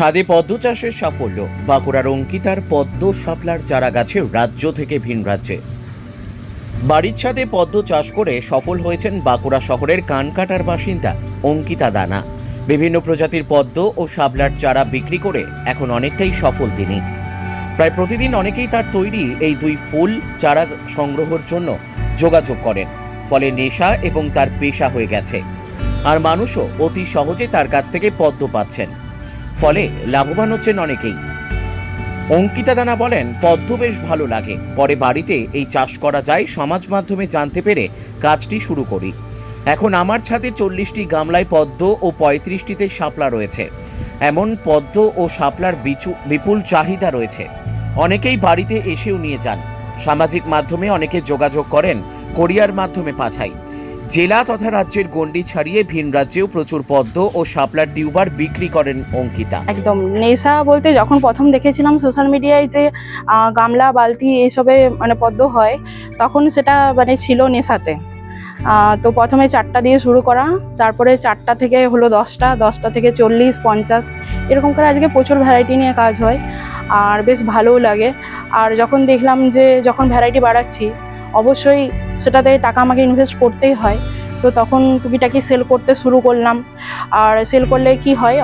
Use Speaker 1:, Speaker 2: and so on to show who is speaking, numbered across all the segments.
Speaker 1: ছাদে পদ্ম চাষের সাফল্য। বাঁকুড়ার অঙ্কিতার পদ্ম শাপলার চারা গাছে রাজ্য থেকে ভিন রাজ্যে। বাড়ির ছাদে পদ্ম চাষ করে সফল হয়েছেন বাঁকুড়া শহরের কানকাটার বাসিন্দা অঙ্কিতা দানা। বিভিন্ন প্রজাতির পদ্ম ও শাপলার চারা বিক্রি করে এখন অনেকটাই সফল তিনি। প্রায় প্রতিদিন অনেকেই তার তৈরি এই দুই ফুল চারা সংগ্রহের জন্য যোগাযোগ করেন। ফলে নেশা এবং তার পেশা হয়ে গেছে। আর মানুষও অতি সহজে তার কাছ থেকে পদ্ম পাচ্ছেন। ফলে লাভবান হচ্ছেন অনেকেই। অঙ্কিতা দানা বলেন, পদ্ম বেশ ভালো লাগে। পরে বাড়িতে এই চাষ করা যায়, সমাজ মাধ্যমে জানতে পেরে কাজটি শুরু করি। এখন আমার ছাদে চল্লিশটি গামলায় পদ্ম ও পঁয়ত্রিশটিতে শাপলা রয়েছে। এমন পদ্ম ও শাপলার বিপুল চাহিদা রয়েছে। অনেকেই বাড়িতে এসেও নিয়ে যান। সামাজিক মাধ্যমে অনেকে যোগাযোগ করেন, কোরিয়ার মাধ্যমে পাঠায় জেলা তথা রাজ্যের গণ্ডি ছাড়িয়ে ভিন রাজ্যেও প্রচুর পদ্ম ও শাপলার টিউবার বিক্রি করেন অঙ্কিতা।
Speaker 2: একদম। নেশা বলতে যখন প্রথম দেখেছিলাম সোশ্যাল মিডিয়ায় যে গামলা, বালতি এইসবে মানে পদ্ম হয়, তখন সেটা মানে ছিল নেশাতে। তো প্রথমে চারটা দিয়ে শুরু করা, তারপরে চারটা থেকে হলো দশটা দশটা থেকে চল্লিশ, পঞ্চাশ, এরকম করে আজকে প্রচুর ভ্যারাইটি নিয়ে কাজ হয়, আর বেশ ভালোও লাগে। আর যখন দেখলাম যে, যখন ভ্যারাইটি বাড়াচ্ছি অবশ্যই সেটাতে টাকা আমাকে ইনভেস্ট করতেই হয়। তো তখন টুকিটাকি সেল করতে শুরু করলাম। আর সেল করলে কি হয়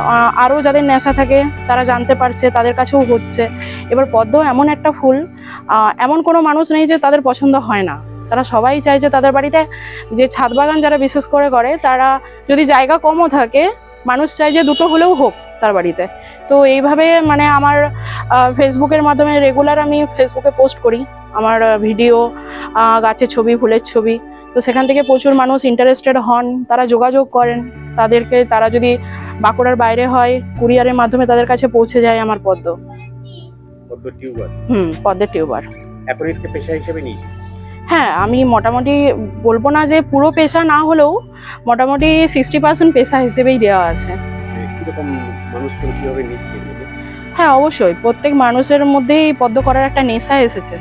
Speaker 2: আরও যাদের নেশা থাকে, তারা জানতে পারছে, তাদের কাছেও হচ্ছে। এবার পদ্ম এমন একটা ফুল এমন কোনো মানুষ নেই যে তাদের পছন্দ হয় না। তারা সবাই চায় যে তাদের বাড়িতে যে ছাদ বাগান যারা বিশেষ করে করে, তারা যদি জায়গা কমও থাকে, মানুষ চায় যে দুটো হলেও হোক তার বাড়িতে। তো এইভাবে মানে আমার ফেসবুকের মাধ্যমে রেগুলার আমি ফেসবুকে পোস্ট করি। আমার ভিডিও গাছের ছবি ফুলের ছবি। তো সেখান থেকে প্রচুর মানুষ ইন্টারেস্টেড হন তারা যোগাযোগ করেন। তাদেরকে তারা যদি বাঁকুড়ার বাইরে হয় কুরিয়ারের মাধ্যমে তাদের কাছে পৌঁছে যায় আমার পদ্ম।
Speaker 3: পদ্ম টিউবার?
Speaker 2: হুম পদ্মের টিউবার।
Speaker 3: পেশা হিসেবে
Speaker 2: হ্যাঁ আমি মোটামুটি বলব না যে পুরো পেশা না হলেও মোটামুটি সিক্সটি পার্সেন্ট পেশা হিসেবেই দেওয়া আছে।
Speaker 3: এগুলো?
Speaker 2: হ্যাঁ অবশ্যই। প্রত্যেক মানুষের মধ্যেই পদ্ম করার একটা নেশা এসেছে।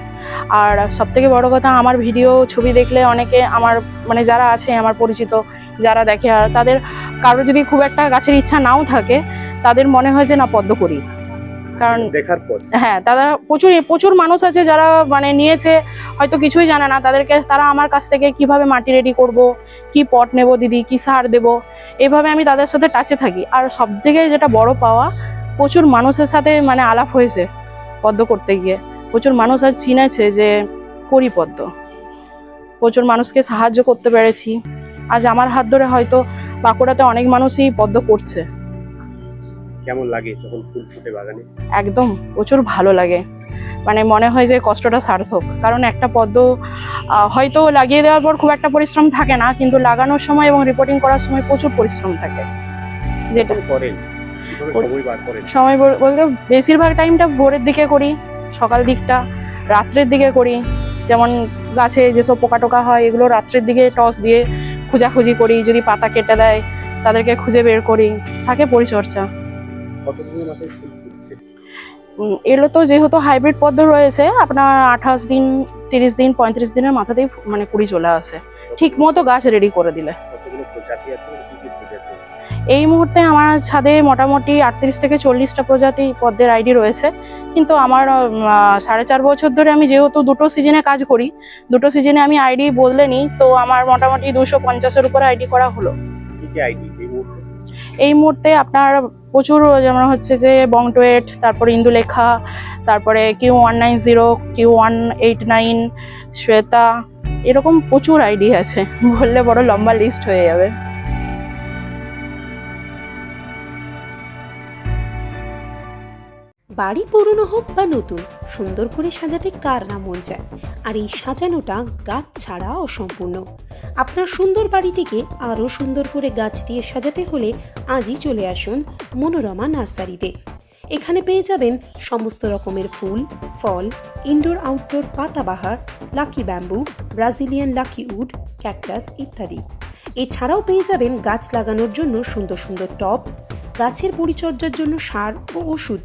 Speaker 2: আর সব থেকে বড় কথা আমার ভিডিও ছবি দেখলে অনেকে আমার মানে যারা আছে আমার পরিচিত যারা দেখে আর তাদের কারোর যদি খুব একটা গাছের ইচ্ছা নাও থাকে তাদের মনে হয় যে না পদ্ম করি। কারণ
Speaker 3: দেখার পর।
Speaker 2: হ্যাঁ তারা প্রচুর প্রচুর মানুষ আছে যারা মানে নিয়েছে হয়তো কিছুই জানে না তাদেরকে তারা আমার কাছ থেকে কীভাবে মাটি রেডি করব কি পট নেব দিদি কি সার দেব এভাবে আমি তাদের সাথে টাচে থাকি। আর সব থেকে যেটা বড় পাওয়া প্রচুর মানুষের সাথে মানে আলাপ হয়েছে পদ্ম করতে গিয়ে। প্রচুর মানুষ আজ চিনেছে যে করি পদ্ম। প্রচুর মানুষকে সাহায্য করতে পেরেছি। আজ আমার হাত ধরে হয়তো বাঁকুড়াতে অনেক মানুষই পদ্ম করছে।
Speaker 3: কেমন লাগে যখন ফুল ফুটে বাগানে?
Speaker 2: একদম প্রচুর ভালো লাগে। মানে মনে হয় যে কষ্টটা সার্থক। কারণ একটা পদ্ম হয়তো লাগিয়ে দেওয়ার পর খুব একটা পরিশ্রম থাকে না কিন্তু লাগানোর সময় এবং রিপোর্টিং করার সময় প্রচুর পরিশ্রম থাকে। যেটা
Speaker 3: করেন। সময়
Speaker 2: বলতে বেশিরভাগ টাইমটা ভোরের দিকে করি। সকাল দিকটা রাত্রের দিকে করি। যেমন গাছে যেসব পোকা টোকা হয় এগুলো রাত্রের দিকে টস দিয়ে খোঁজাখুঁজি করি। যদি পাতা কেটে দেয় তাদেরকে খুঁজে বের করি। থাকে পরিচর্যা। এগুলো তো যেহেতু হাইব্রিড পদ্ম রয়েছে আপনার আঠাশ দিন তিরিশ দিন পঁয়ত্রিশ দিনের মাথাতেই মানে কুড়ি চলে আসে। ঠিক মতো গাছ রেডি করে দিলে।
Speaker 3: আছে?
Speaker 2: এই মুহূর্তে আমার ছাদে মোটামুটি আটত্রিশ থেকে চল্লিশটা প্রজাতি পদ্মের আইডি রয়েছে। কিন্তু আমার সাড়ে চার বছর ধরে আমি যেহেতু দুটো সিজনে কাজ করি দুটো সিজনে আমি আইডি বদলে নিই তো আমার মোটামুটি দুশো পঞ্চাশের উপরে আইডি করা হলো। এই মুহূর্তে? আপনার প্রচুর যেমন হচ্ছে যে বংটোয়েট তারপরে ইন্দুলেখা তারপরে Q one nine zero Q one eight nine Shweta এরকম প্রচুর আইডি আছে। বললে বড় লম্বা লিস্ট হয়ে যাবে।
Speaker 4: বাড়ি পুরনো হোক বা নতুন, সুন্দর করে সাজাতে কার না মন চায়? আর এই সাজানোটা গাছ ছাড়া অসম্পূর্ণ আপনার সুন্দর বাড়িটিকে আরও সুন্দর করে গাছ দিয়ে সাজাতে হলে আজই চলে আসুন মনোরমা নার্সারিতে। এখানে পেয়ে যাবেন সমস্ত রকমের ফুল, ফল indoor outdoor পাতাবাহার lucky bamboo Brazilian lucky wood cactus ইত্যাদি। এছাড়াও পেয়ে যাবেন গাছ লাগানোর জন্য সুন্দর সুন্দর টব, গাছের পরিচর্যার জন্য সার ও ওষুধ।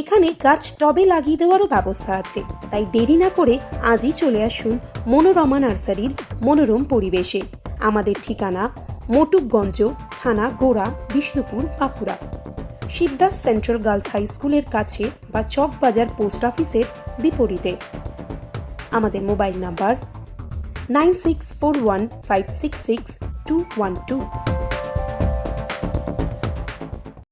Speaker 4: এখানে গাছ টবে লাগিয়ে দেওয়ারও ব্যবস্থা আছে। তাই দেরি না করে আজই চলে আসুন মনোরমা নার্সারির মনোরম পরিবেশে। আমাদের ঠিকানা মটুকগঞ্জ, থানা গোড়া, Bishnupur, Bankura. Shibdas central girls high স্কুলের কাছে বা চকবাজার পোস্ট অফিসের বিপরীতে। আমাদের mobile number nine six four one five six six two one two.